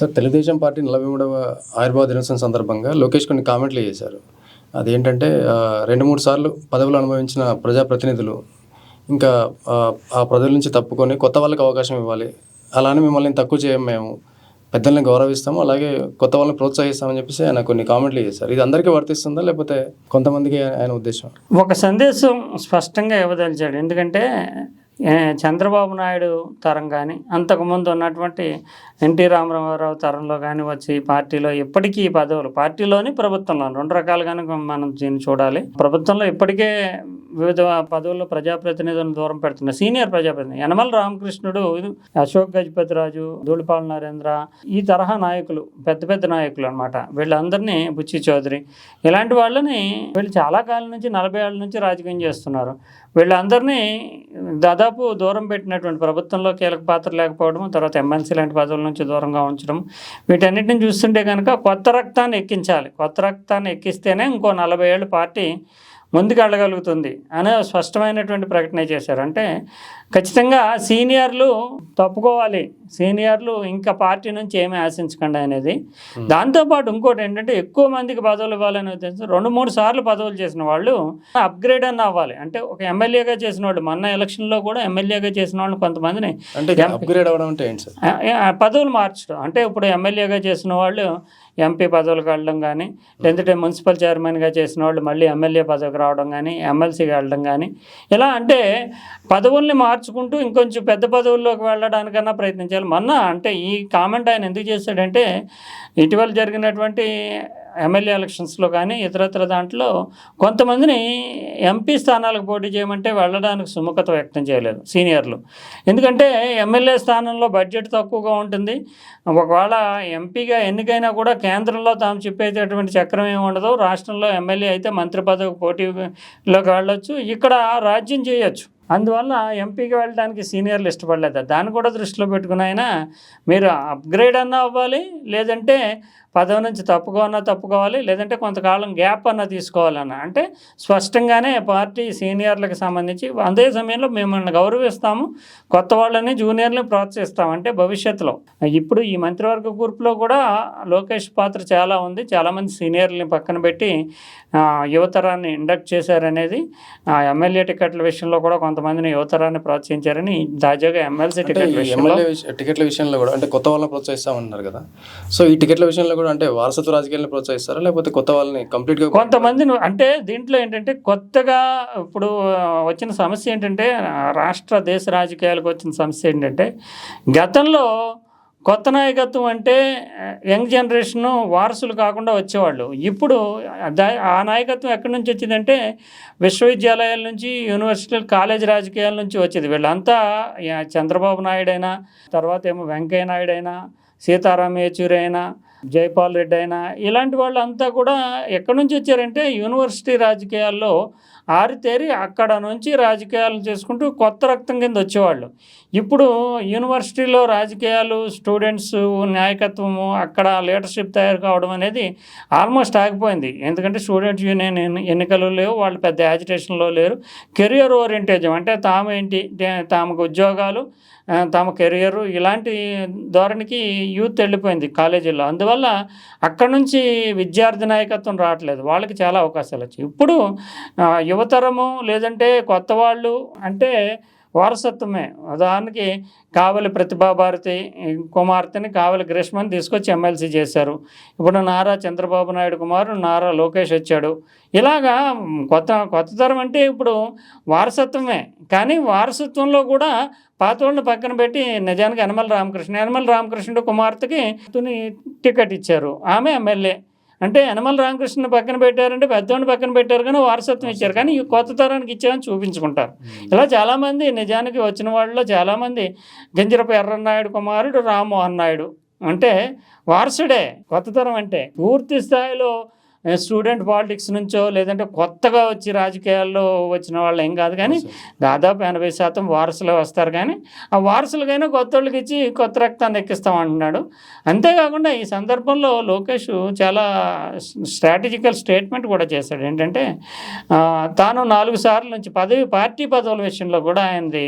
Sir Telugu Desam party నలభై మూడవ ఆవిర్భావ దినోత్సవం సందర్భంగా లోకేష్ కొన్ని కామెంట్లు చేశారు. అదేంటంటే రెండు మూడు సార్లు పదవులు అనుభవించిన ప్రజాప్రతినిధులు ఇంకా ఆ, ప్రజల నుంచి తప్పుకొని కొత్త వాళ్ళకి అవకాశం ఇవ్వాలి. అలానే మిమ్మల్ని తక్కువ చేయం మేము. పెద్దల్ని గౌరవిస్తాము. అలాగే కొత్త వాళ్ళని ప్రోత్సహిస్తామని చెప్పేసి ఆయన కొన్ని కామెంట్లు చేశారు. ఇది అందరికీ వర్తిస్తుందా? లేకపోతే కొంతమందికి ఆయన ఉద్దేశం? ఒక సందేశం స్పష్టంగా ఇవ్వదలిచాడు. ఎందుకంటే చంద్రబాబు నాయుడు తరం కానీ అంతకుముందు ఉన్నటువంటి ఎన్టీ రామారావు తరంలో కానీ వచ్చి పార్టీలో ఇప్పటికీ పదవులు పార్టీలోని ప్రభుత్వంలో రెండు రకాలుగానే మనం దీన్ని చూడాలి. ప్రభుత్వంలో ఇప్పటికే వివిధ పదవుల్లో ప్రజాప్రతినిధులను దూరం పెడుతున్నారు సీనియర్ ప్రజాప్రతినిధి యనమల రామకృష్ణుడు అశోక్ గజపతి రాజు ధూళిపాల నరేంద్ర ఈ తరహా నాయకులు పెద్ద పెద్ద నాయకులు అనమాట వీళ్ళందరినీ బుచ్చి చౌదరి. ఇలాంటి వాళ్ళని వీళ్ళు చాలా కాలం నుంచి నలభై ఏళ్ళ నుంచి రాజకీయం చేస్తున్నారు. వీళ్ళందరినీ దాదాపు దూరం పెట్టినటువంటి ప్రభుత్వంలో కీలక పాత్ర లేకపోవడం తర్వాత ఎమ్మెల్సీ లాంటి పదవుల నుంచి దూరంగా ఉంచడం వీటన్నిటిని చూస్తుంటే కనుక కొత్త రక్తాన్ని ఎక్కించాలి. కొత్త రక్తాన్ని ఎక్కిస్తేనే ఇంకో నలభై ఏళ్ళు పార్టీ ముందుకు వెళ్ళగలుగుతుంది అనే స్పష్టమైనటువంటి ప్రకటన చేశారు. అంటే ఖచ్చితంగా సీనియర్లు తప్పుకోవాలి. సీనియర్లు ఇంకా పార్టీ నుంచి ఏమీ ఆశించకండి అనేది. దాంతోపాటు ఇంకోటి ఏంటంటే ఎక్కువ మందికి పదవులు ఇవ్వాలనే ఉద్దేశం రెండు మూడు సార్లు పదవులు చేసిన వాళ్ళు అప్గ్రేడ్ అన్న అవ్వాలి. అంటే ఒక ఎమ్మెల్యేగా చేసిన వాళ్ళు మొన్న ఎలక్షన్లో కూడా ఎమ్మెల్యేగా చేసిన వాళ్ళు కొంతమందిని అంటే అప్గ్రేడ్ అవ్వడం అంటే ఏంటి సార్? ఆ, ఆ, పదవులు మార్చడం. అంటే ఇప్పుడు ఎమ్మెల్యేగా చేసిన వాళ్ళు ఎంపీ పదవులకు వెళ్ళడం కానీ లేదంటే మున్సిపల్ చైర్మన్గా చేసిన వాళ్ళు మళ్ళీ ఎమ్మెల్యే పదవికి రావడం కానీ ఎమ్మెల్సీకి వెళ్ళడం కానీ ఇలా అంటే పదవుల్ని మార్చుకుంటూ ఇంకొంచెం పెద్ద పదవుల్లోకి వెళ్ళడానికన్నా ప్రయత్నించాలి మొన్న అంటే ఈ కామెంట్ ఆయన ఎందుకు చేశాడంటే ఇటీవల జరిగినటువంటి ఎమ్మెల్యే ఎలక్షన్స్లో కానీ ఇతరత్ర దాంట్లో కొంతమందిని ఎంపీ స్థానాలకు పోటీ చేయమంటే వెళ్ళడానికి సుముఖత వ్యక్తం చేయలేదు సీనియర్లు. ఎందుకంటే ఎమ్మెల్యే స్థానంలో బడ్జెట్ తక్కువగా ఉంటుంది. ఒకవేళ ఎంపీగా ఎన్నికైనా కూడా కేంద్రంలో తాము చెప్పేటటువంటి చక్రం ఏమి ఉండదు. రాష్ట్రంలో ఎమ్మెల్యే అయితే మంత్రి పదవికి పోటీలోకి వెళ్ళొచ్చు. ఇక్కడ రాజ్యం చేయొచ్చు. అందువల్ల ఎంపీకి వెళ్ళడానికి సీనియర్లు ఇష్టపడలేదు. దాన్ని కూడా దృష్టిలో పెట్టుకుని ఆయన మీరు అప్గ్రేడ్ అన్నా అవ్వాలి లేదంటే పదవి నుంచి తప్పుకోవన్నా తప్పుకోవాలి లేదంటే కొంతకాలం గ్యాప్ అన్న తీసుకోవాలన్న. అంటే స్పష్టంగానే పార్టీ సీనియర్లకు సంబంధించి అదే సమయంలో మిమ్మల్ని గౌరవిస్తాము కొత్త వాళ్ళని జూనియర్ని ప్రోత్సహిస్తాం అంటే భవిష్యత్తులో. ఇప్పుడు ఈ మంత్రివర్గ గ్రూప్లో కూడా లోకేష్ పాత్ర చాలా ఉంది. చాలామంది సీనియర్ని పక్కన పెట్టి యువతరాన్ని ఇండక్ట్ చేశారనేది ఆ ఎమ్మెల్యే టికెట్ల విషయంలో కూడా కొంతమందిని యువతరాన్ని ప్రోత్సహించారని తాజాగా ఎమ్మెల్సీ టికెట్ల విష- టికెట్ల విషయంలో కూడా అంటే కొత్త వాళ్ళని ప్రోత్సహిస్తామన్నారు కదా. సో ఈ టికెట్ల విషయంలో కూడా అంటే వారసత్వ రాజకీయాలను ప్రోత్సహిస్తారా? లేకపోతే కొత్త వాళ్ళని కంప్లీట్గా అంటే దీంట్లో ఏంటంటే కొత్తగా ఇప్పుడు వచ్చిన సమస్య ఏంటంటే రాష్ట్ర దేశ రాజకీయాలకు వచ్చిన సమస్య ఏంటంటే గతంలో కొత్త నాయకత్వం అంటే యంగ్ జనరేషన్ వారసులు కాకుండా వచ్చేవాళ్ళు. ఇప్పుడు ఆ నాయకత్వం ఎక్కడి నుంచి వచ్చిందంటే విశ్వవిద్యాలయాల నుంచి యూనివర్సిటీల కాలేజ్ రాజకీయాల నుంచి వచ్చేది. వీళ్ళంతా చంద్రబాబు నాయుడు అయినా తర్వాత ఏమో వెంకయ్య నాయుడు అయినా సీతారాం యేచూరి అయినా జైపాల్ రెడ్డి అయినా ఇలాంటి వాళ్ళంతా కూడా ఎక్కడి నుంచి వచ్చారంటే యూనివర్సిటీ రాజకీయాల్లో ఆరితేరి అక్కడ నుంచి రాజకీయాలు చేసుకుంటూ కొత్త రక్తం కింద వచ్చేవాళ్ళు. ఇప్పుడు యూనివర్సిటీలో రాజకీయాలు స్టూడెంట్స్ నాయకత్వము అక్కడ లీడర్షిప్ తయారు కావడం అనేది ఆల్మోస్ట్ ఆగిపోయింది. ఎందుకంటే స్టూడెంట్స్ యూనియన్ ఎన్నికలు లేవు వాళ్ళు పెద్ద యాజిటేషన్లో లేరు. కెరియర్ ఓరియంటేజం అంటే తాము ఏంటి తమకు ఉద్యోగాలు తమ కెరియర్ ఇలాంటి ధోరణికి యూత్ వెళ్ళిపోయింది కాలేజీల్లో. అందువల్ల అక్కడ నుంచి విద్యార్థి నాయకత్వం రావట్లేదు. వాళ్ళకి చాలా అవకాశాలు వచ్చాయి. ఇప్పుడు యువ యువతరము లేదంటే కొత్త వాళ్ళు అంటే వారసత్వమే. ఉదాహరణకి కావలి ప్రతిభాభారతి కుమార్తెని కావలి గ్రీష్మని తీసుకొచ్చి ఎమ్మెల్సీ చేశారు. ఇప్పుడు నారా చంద్రబాబు నాయుడు కుమారు నారా లోకేష్ వచ్చాడు. ఇలాగా కొత్త కొత్త తరం అంటే ఇప్పుడు వారసత్వమే. కానీ వారసత్వంలో కూడా పాత వాళ్ళని పక్కన పెట్టి నిజానికి యనమల రామకృష్ణ యనమల రామకృష్ణుడు కుమార్తెకి తుని టికెట్ ఇచ్చారు. ఆమె ఎమ్మెల్యే. అంటే యనమల రామకృష్ణ పక్కన పెట్టారంటే పెద్దవాడిని పక్కన పెట్టారు కానీ వారసత్వం ఇచ్చారు. కానీ ఈ కొత్త తరానికి ఇచ్చామని చూపించుకుంటారు. ఇలా చాలామంది నిజానికి వచ్చిన వాళ్ళలో చాలామంది గింజరపు ఎర్రన్నాయుడు కుమారుడు రామ్మోహన్ నాయుడు అంటే వారసుడే కొత్త తరం అంటే పూర్తి స్థాయిలో స్టూడెంట్ పాలిటిక్స్ నుంచో లేదంటే కొత్తగా వచ్చి రాజకీయాల్లో వచ్చిన వాళ్ళు ఏం కాదు కానీ దాదాపు ఎనభై శాతం వారసులు వస్తారు కానీ ఆ వారసులకైనా కొత్త వాళ్ళకి ఇచ్చి కొత్త రక్తాన్ని ఎక్కిస్తాం అంటున్నాడు. అంతేకాకుండా ఈ సందర్భంలో లోకేష్ చాలా స్ట్రాటజికల్ స్టేట్మెంట్ కూడా చేశాడు. ఏంటంటే తాను నాలుగు సార్లు నుంచి పదవి పార్టీ పదవుల విషయంలో కూడా ఆయనది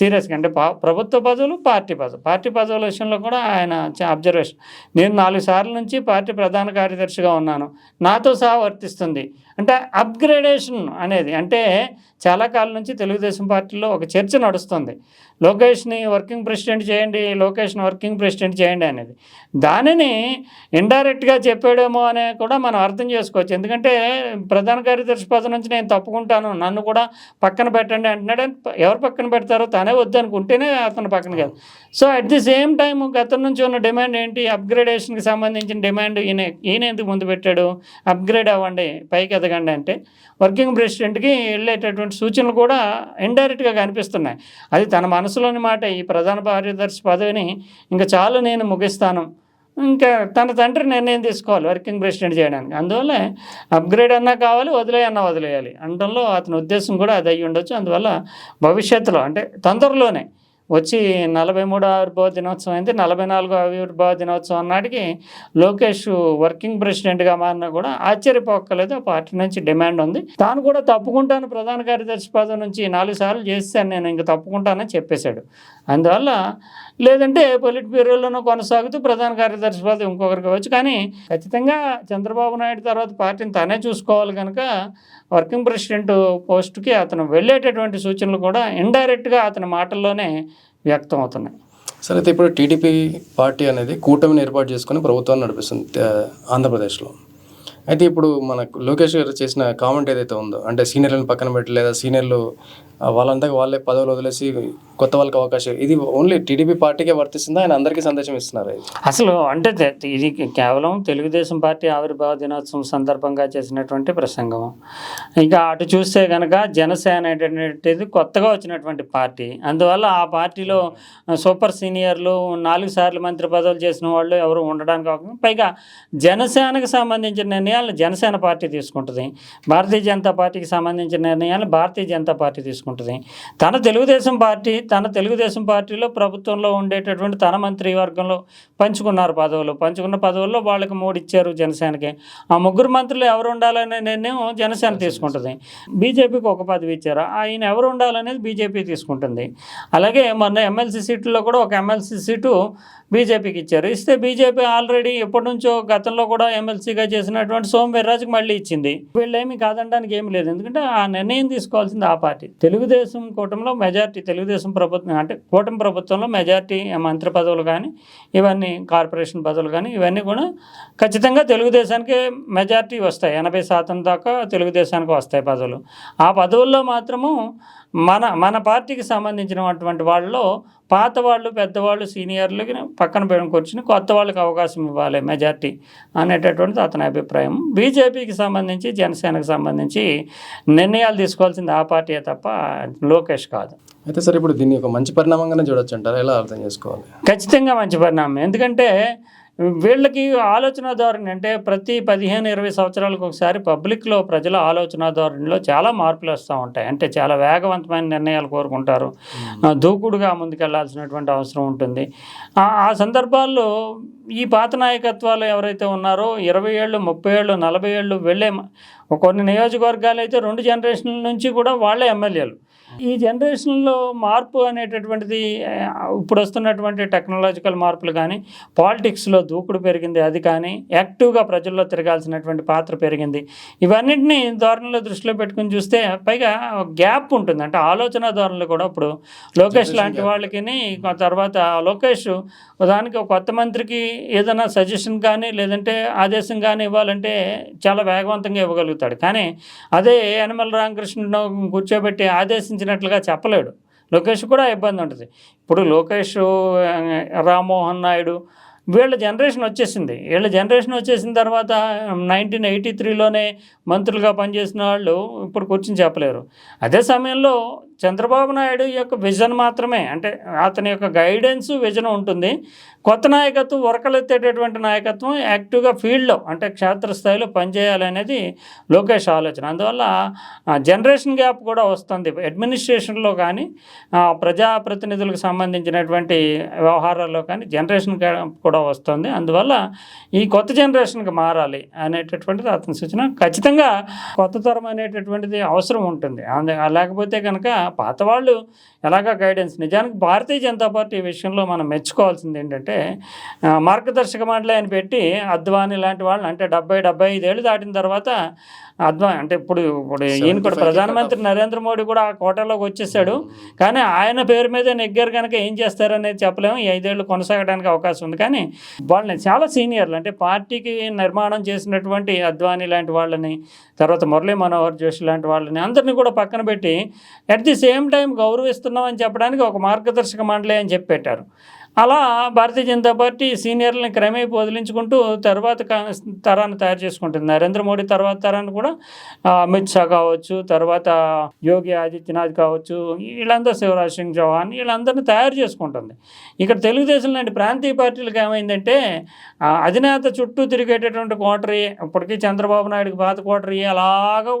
సీరియస్గా అంటే ప్రభుత్వ పదవులు పార్టీ పదవులు. పార్టీ పదవుల విషయంలో కూడా ఆయన అబ్జర్వేషన్ నేను నాలుగు సార్ల నుంచి పార్టీ ప్రధాన కార్యదర్శిగా ఉన్నాను. నాతో సహా వర్తిస్తుంది. అంటే అప్గ్రేడేషన్ అనేది అంటే చాలా కాలం నుంచి తెలుగుదేశం పార్టీలో ఒక చర్చ నడుస్తుంది. లోకేష్ని వర్కింగ్ ప్రెసిడెంట్ చేయండి లోకేష్ని వర్కింగ్ ప్రెసిడెంట్ చేయండి అనేది. దానిని ఇండైరెక్ట్గా చెప్పాడేమో అనే కూడా మనం అర్థం చేసుకోవచ్చు. ఎందుకంటే ప్రధాన కార్యదర్శి పద నుంచి నేను తప్పుకుంటాను నన్ను కూడా పక్కన పెట్టండి అంటున్నాడు ఎవరు పక్కన పెడతారో తనే వద్దనుకుంటేనే అతను పక్కన కాదు. So at the same time గతం నుంచి ఉన్న డిమాండ్ ఏంటి? అప్గ్రేడేషన్కి సంబంధించిన డిమాండ్ ఈయన ఈయన ఎందుకు ముందు పెట్టాడు? అప్గ్రేడ్ అవ్వండి పైకి ఎందుకంటే అంటే వర్కింగ్ ప్రెసిడెంట్కి వెళ్ళేటటువంటి సూచనలు కూడా ఇండైరెక్ట్గా కనిపిస్తున్నాయి. అది తన మనసులోని మాట ఈ ప్రధాన కార్యదర్శి పదవిని ఇంకా చాలు నేను ముగిస్తాను. ఇంకా తన తండ్రి నిర్ణయం తీసుకోవాలి వర్కింగ్ ప్రెసిడెంట్ చేయడానికి. అందువల్ల అప్గ్రేడ్ అన్నా కావాలి వదిలేయన్నా వదిలేయాలి. అనడంలో అతని ఉద్దేశం కూడా అది అయ్యి ఉండొచ్చు అందువల్ల భవిష్యత్తులో అంటే తొందరలోనే వచ్చి నలభై మూడో ఆవిర్భావ దినోత్సవం అయింది. నలభై నాలుగో ఆవిర్భావ దినోత్సవం నాటికి లోకేష్ వర్కింగ్ ప్రెసిడెంట్గా మారినా కూడా ఆశ్చర్యపోక్కలేదు ఆ పార్టీ నుంచి డిమాండ్ ఉంది. తాను కూడా తప్పుకుంటాను ప్రధాన కార్యదర్శి పదవి నుంచి నాలుగు సార్లు చేస్తాను నేను ఇంక తప్పుకుంటానని చెప్పేశాడు. అందువల్ల లేదంటే పొలిట్ బ్యూరోలోనూ కొనసాగుతూ ప్రధాన కార్యదర్శి పదవి ఇంకొకరికి కావచ్చు కానీ ఖచ్చితంగా చంద్రబాబు నాయుడు తర్వాత పార్టీని తనే చూసుకోవాలి కనుక వర్కింగ్ ప్రెసిడెంట్ పోస్టుకి అతను వెళ్ళేటటువంటి సూచనలు కూడా ఇండైరెక్ట్గా అతని మాటల్లోనే వ్యక్తం అవుతున్నాయి. సరే అయితే ఇప్పుడు టీడీపీ పార్టీ అనేది కూటమిని ఏర్పాటు చేసుకుని ప్రభుత్వాన్ని నడిపిస్తుంది ఆంధ్రప్రదేశ్లో. అయితే ఇప్పుడు మన లోకేష్ గారు చేసిన కామెంట్ ఏదైతే ఉందో అంటే సీనియర్లను పక్కన పెట్టి లేదా సీనియర్లు వాళ్ళంతా వాళ్ళే పదవులు వదిలేసి కొత్త వాళ్ళకి అవకాశం ఇది ఓన్లీ టీడీపీ పార్టీకే వర్తిస్తుందా? ఆయన అందరికీ సందేశం ఇస్తున్నారు అసలు అంటే ఇది కేవలం తెలుగుదేశం పార్టీ ఆవిర్భావ దినోత్సవం సందర్భంగా చేసినటువంటి ప్రసంగం. ఇంకా అటు చూస్తే కనుక జనసేన అనేటువంటిది కొత్తగా వచ్చినటువంటి పార్టీ. అందువల్ల ఆ పార్టీలో సూపర్ సీనియర్లు నాలుగు సార్లు మంత్రి పదవులు చేసిన వాళ్ళు ఎవరు ఉండడానికి పైగా జనసేనకు సంబంధించిన నిర్ణయాలను జనసేన పార్టీ తీసుకుంటుంది. భారతీయ జనతా పార్టీకి సంబంధించిన నిర్ణయాలు భారతీయ జనతా పార్టీ తీసుకుంటుంది. తన తెలుగుదేశం పార్టీ తన తెలుగుదేశం పార్టీలో ప్రభుత్వంలో ఉండేటటువంటి తన మంత్రి వర్గంలో పంచుకున్నారు పదవులు. పంచుకున్న పదవుల్లో వాళ్ళకి మూడు ఇచ్చారు జనసేనకి. ఆ ముగ్గురు మంత్రులు ఎవరు ఉండాలనే నిర్ణయం జనసేన తీసుకుంటుంది. బీజేపీకి ఒక పదవి ఇచ్చారు. ఆయన ఎవరు ఉండాలనేది బీజేపీ తీసుకుంటుంది. అలాగే మొన్న ఎమ్మెల్సీ సీట్లో కూడా ఒక ఎమ్మెల్సీ సీటు బీజేపీకి ఇచ్చారు. ఇస్తే బీజేపీ ఆల్రెడీ ఎప్పటి నుంచో గతంలో కూడా ఎమ్మెల్సీగా చేసినటువంటి సోమ్ వీర్రాజుకి మళ్ళీ ఇచ్చింది. వీళ్ళేమి కాదనడానికి ఏమి లేదు. ఎందుకంటే ఆ నిర్ణయం తీసుకోవాల్సింది ఆ పార్టీ. తెలుగుదేశం కూటమిలో మెజార్టీ తెలుగుదేశం ప్రభుత్వం అంటే కూటమి ప్రభుత్వంలో మెజార్టీ మంత్రి పదవులు కానీ ఇవన్నీ కార్పొరేషన్ పదవులు కానీ ఇవన్నీ కూడా ఖచ్చితంగా తెలుగుదేశానికి మెజార్టీ వస్తాయి. ఎనభై శాతం దాకా తెలుగుదేశానికి వస్తాయి పదవులు. ఆ పదవుల్లో మాత్రము మన మన పార్టీకి సంబంధించినటువంటి వాళ్ళలో పాత వాళ్ళు పెద్దవాళ్ళు సీనియర్లకి పక్కన పెట్టుకుని కూర్చుని కొత్త వాళ్ళకి అవకాశం ఇవ్వాలి మెజార్టీ అనేటటువంటిది అతని అభిప్రాయం. బీజేపీకి సంబంధించి జనసేనకు సంబంధించి నిర్ణయాలు తీసుకోవాల్సింది ఆ పార్టీయే తప్ప లోకేష్ కాదు. అయితే సరే ఇప్పుడు దీన్ని ఒక మంచి పరిణామంగానే చూడొచ్చు అంటారా? ఎలా అర్థం చేసుకోవాలి? ఖచ్చితంగా మంచి పరిణామం. ఎందుకంటే వీళ్ళకి ఆలోచన ధోరణి అంటే ప్రతి పదిహేను ఇరవై సంవత్సరాలకు ఒకసారి పబ్లిక్లో ప్రజల ఆలోచన ధోరణిలో చాలా మార్పులు వస్తూ ఉంటాయి. అంటే చాలా వేగవంతమైన నిర్ణయాలు కోరుకుంటారు. దూకుడుగా ముందుకెళ్ళాల్సినటువంటి అవసరం ఉంటుంది. ఆ సందర్భాల్లో ఈ పాత నాయకత్వాలు ఎవరైతే ఉన్నారో ఇరవై ఏళ్ళు ముప్పై ఏళ్ళు నలభై ఏళ్ళు వెళ్ళే కొన్ని నియోజకవర్గాలు అయితే రెండు జనరేషన్ల నుంచి కూడా వాళ్ళే ఎమ్మెల్యేలు. ఈ జనరేషన్లో మార్పు అనేటటువంటిది ఇప్పుడు వస్తున్నటువంటి టెక్నాలజికల్ మార్పులు కానీ పాలిటిక్స్లో దూకుడు పెరిగింది అది కానీ యాక్టివ్గా ప్రజల్లో తిరగాల్సినటువంటి పాత్ర పెరిగింది. ఇవన్నింటినీ ధోరణిలో దృష్టిలో పెట్టుకుని చూస్తే పైగా గ్యాప్ ఉంటుంది. అంటే ఆలోచన ధోరణులు కూడా ఇప్పుడు లోకేష్ లాంటి వాళ్ళకి తర్వాత లోకేష్ దానికి ఒక కొత్త మంత్రికి ఏదైనా సజెషన్ కానీ లేదంటే ఆదేశం కానీ ఇవ్వాలంటే చాలా వేగవంతంగా ఇవ్వగలుగుతాడు. కానీ అదే యనమల రామకృష్ణ కూర్చోబెట్టి ఆదేశించినట్లుగా చెప్పలేడు. లోకేష్ కూడా ఇబ్బంది ఉంటుంది. ఇప్పుడు లోకేష్ రామ్మోహన్ నాయుడు వీళ్ళ జనరేషన్ వచ్చేసింది. వీళ్ళ జనరేషన్ వచ్చేసిన తర్వాత నైన్టీన్ ఎయిటీ త్రీలోనే మంత్రులుగా పనిచేసిన వాళ్ళు ఇప్పుడు కూర్చొని చెప్పలేరు. అదే సమయంలో చంద్రబాబు నాయుడు యొక్క విజన్ మాత్రమే అంటే అతని యొక్క గైడెన్స్ విజన్ ఉంటుంది. కొత్త నాయకత్వం ఉరకలెత్తేటటువంటి నాయకత్వం యాక్టివ్గా ఫీల్డ్లో అంటే క్షేత్రస్థాయిలో పనిచేయాలనేది లోకేష్ ఆలోచన. అందువల్ల జనరేషన్ గ్యాప్ కూడా వస్తుంది. అడ్మినిస్ట్రేషన్లో కానీ ప్రజాప్రతినిధులకు సంబంధించినటువంటి వ్యవహారాల్లో కానీ జనరేషన్ గ్యాప్ కూడా వస్తుంది. అందువల్ల ఈ కొత్త జనరేషన్కి మారాలి అనేటటువంటిది అతని సూచన. ఖచ్చితంగా కొత్త తరం అనేటటువంటిది అవసరం ఉంటుంది. అందు- లేకపోతే కనుక పాత వాళ్ళు ఎలాగ గైడెన్స్ నిజానికి భారతీయ జనతా పార్టీ విషయంలో మనం మెచ్చుకోవాల్సింది ఏంటంటే మార్గదర్శక మండలి అని పెట్టి అద్వాని లాంటి వాళ్ళని అంటే డెబ్బై డెబ్బై ఐదేళ్ళు దాటిన తర్వాత అద్వానీ అంటే ఇప్పుడు ఇప్పుడు ఈయన కూడా 75 ప్రధానమంత్రి నరేంద్ర మోడీ కూడా ఆ కోటలోకి వచ్చేసాడు. కానీ ఆయన పేరు మీద నెగ్గారు కనుక ఏం చేస్తారనేది చెప్పలేము. ఈ ఐదేళ్ళు కొనసాగడానికి అవకాశం ఉంది. కానీ వాళ్ళని చాలా సీనియర్లు అంటే పార్టీకి నిర్మాణం చేసినటువంటి అద్వానీ లాంటి వాళ్ళని తర్వాత మురళీ మనోహర్ జోషి లాంటి వాళ్ళని అందరినీ కూడా పక్కన పెట్టి అట్ ది సేమ్ టైం గౌరవిస్తున్నాం అని చెప్పడానికి ఒక మార్గదర్శక మండలి అని చెప్పి పెట్టారు. అలా భారతీయ జనతా పార్టీ సీనియర్లను క్రమే వదిలించుకుంటూ తర్వాత తరాన్ని తయారు చేసుకుంటుంది. నరేంద్ర మోడీ తర్వాత తరాన్ని కూడా అమిత్ షా కావచ్చు తర్వాత యోగి ఆదిత్యనాథ్ కావచ్చు వీళ్ళందరూ శివరాజ్ సింగ్ చౌహాన్ వీళ్ళందరినీ తయారు చేసుకుంటుంది. ఇక్కడ తెలుగుదేశం లాంటి ప్రాంతీయ పార్టీలకు ఏమైందంటే అధినేత చుట్టూ తిరిగేటటువంటి కోటరీ ఇప్పటికీ చంద్రబాబు నాయుడుకి పాత కోటరీ అలాగా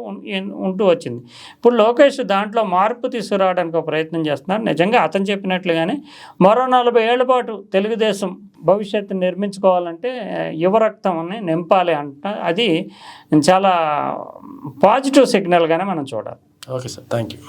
ఉంటూ వచ్చింది. ఇప్పుడు లోకేష్ దాంట్లో మార్పు తీసుకురావడానికి ఒక ప్రయత్నం చేస్తున్నారు. నిజంగా అతను చెప్పినట్లుగానే మరో నలభై ఏళ్ళ పాటు తెలుగుదేశం భవిష్యత్తు నిర్మించుకోవాలంటే యువరక్తం నింపాలి అంట. అది చాలా పాజిటివ్ సిగ్నల్గానే మనం చూడాలి. Okay sir. Thank you